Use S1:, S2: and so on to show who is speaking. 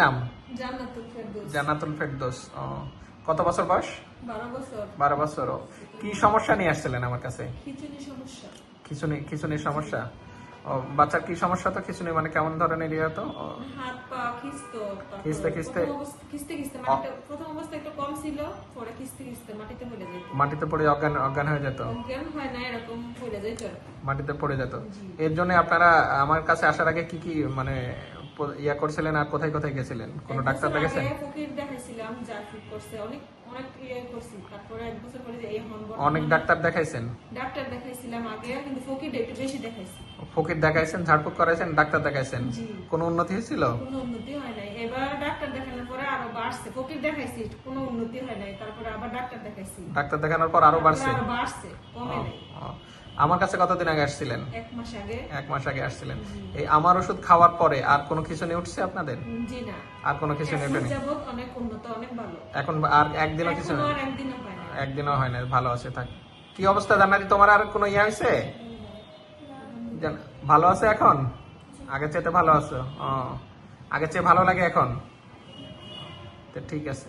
S1: নাম?
S2: জান্নাতুল ফেরদৌস।
S1: কত বছর বয়স?
S2: বারো বছর।
S1: কি সমস্যা নিয়ে আসছিলেন আমার কাছে? খিচুনি খিচুনির সমস্যা? ও বাচ্চার কি সমস্যা তো? খিচুনি মানে কেমন ধরনের ইয়ে তো?
S2: হাত পা খিস্তো
S1: খিস্তে খিস্তে?
S2: খিস্তে খিস্তে মাটিতে প্রথম অবস্থা একটু কম ছিল পরে খিস্তে খিস্তে মাটিতে পড়ে যেত।
S1: মাটিতে পড়ে অজ্ঞান অজ্ঞান হয়ে যেত?
S2: অজ্ঞান হয় না এরকম পড়ে যেত
S1: মাটিতে পড়ে যেত। এর জন্য আপনারা আমার কাছে আসার আগে কি কি মানে ইয়া করছিলেন আর কোথায় কোথায় গেছিলেন? কোনো ডাক্তার দেখেছেন?
S2: ফকির দেখাইছিলাম যা ফিট করছে। অনেক অনেক ইয়ে করছি। তারপরে এক বছর পরে এই হন
S1: অনেক ডাক্তার দেখাইছেন?
S2: ডাক্তার দেখাইছিলাম আগে কিন্তু ফকির একটু বেশি দেখাইছি।
S1: ফকির দেখাইছেন ঝাড়ফুঁক করাইছেন ডাক্তার দেখাইছেন?
S2: জি।
S1: কোনো উন্নতি হয়েছিল?
S2: কোনো উন্নতি হয় নাই। এবার ডাক্তার দেখানোর পরে আরও বাড়ছে। ফকির দেখাইছি কোনো উন্নতি হয় নাই। তারপরে আবার ডাক্তার দেখাইছি।
S1: ডাক্তার দেখানোর পর আরও বাড়ছে?
S2: আরও বাড়ছে কমে নাই।
S1: আমার কাছে কতদিন আগে আসছিলেন?
S2: এক মাস আগে।
S1: এক মাস আগে আসছিলেন। এই আমার ওষুধ খাওয়ার পরে আর কোনো কিছু নিয়ে উঠছে আপনাদের?
S2: জি না।
S1: আর কোনো কিছু নিয়ে উঠেনি?
S2: অনেক উন্নত অনেক ভালো।
S1: এখন আর একদিনও কিছু?
S2: একদিনও হয় না
S1: একদিনও হয় না ভালো আছে থাক। কি অবস্থা জান্নাতি তোমার আর কোনো ইয়ে হয়েছে? ভালো আছে এখন? আগের চেয়ে ভালো আছো। ও আগের চেয়ে ভালো লাগে এখন? তো ঠিক আছে।